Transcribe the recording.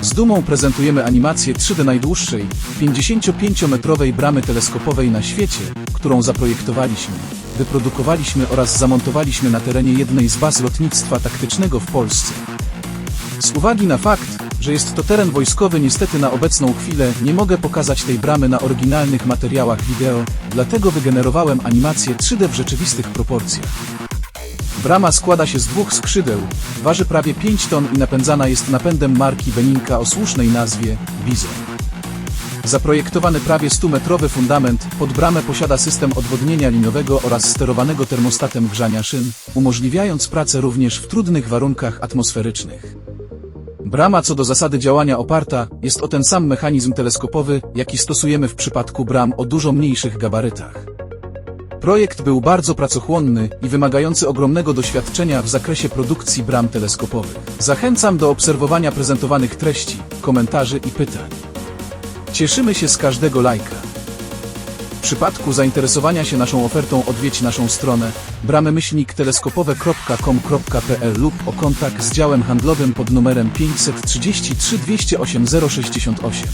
Z dumą prezentujemy animację 3D najdłuższej, 55-metrowej bramy teleskopowej na świecie, którą zaprojektowaliśmy, wyprodukowaliśmy oraz zamontowaliśmy na terenie jednej z baz lotnictwa taktycznego w Polsce. Z uwagi na fakt, że jest to teren wojskowy niestety na obecną chwilę nie mogę pokazać tej bramy na oryginalnych materiałach wideo, dlatego wygenerowałem animację 3D w rzeczywistych proporcjach. Brama składa się z dwóch skrzydeł, waży prawie 5 ton i napędzana jest napędem marki Beninka o słusznej nazwie Bizon. Zaprojektowany prawie 100-metrowy fundament pod bramę posiada system odwodnienia liniowego oraz sterowanego termostatem grzania szyn, umożliwiając pracę również w trudnych warunkach atmosferycznych. Brama co do zasady działania oparta jest o ten sam mechanizm teleskopowy, jaki stosujemy w przypadku bram o dużo mniejszych gabarytach. Projekt był bardzo pracochłonny i wymagający ogromnego doświadczenia w zakresie produkcji bram teleskopowych. Zachęcam do obserwowania prezentowanych treści, komentarzy i pytań. Cieszymy się z każdego lajka przypadku zainteresowania się naszą ofertą odwiedź naszą stronę bramymyślnikteleskopowe.com.pl lub o kontakt z działem handlowym pod numerem 533 208 068.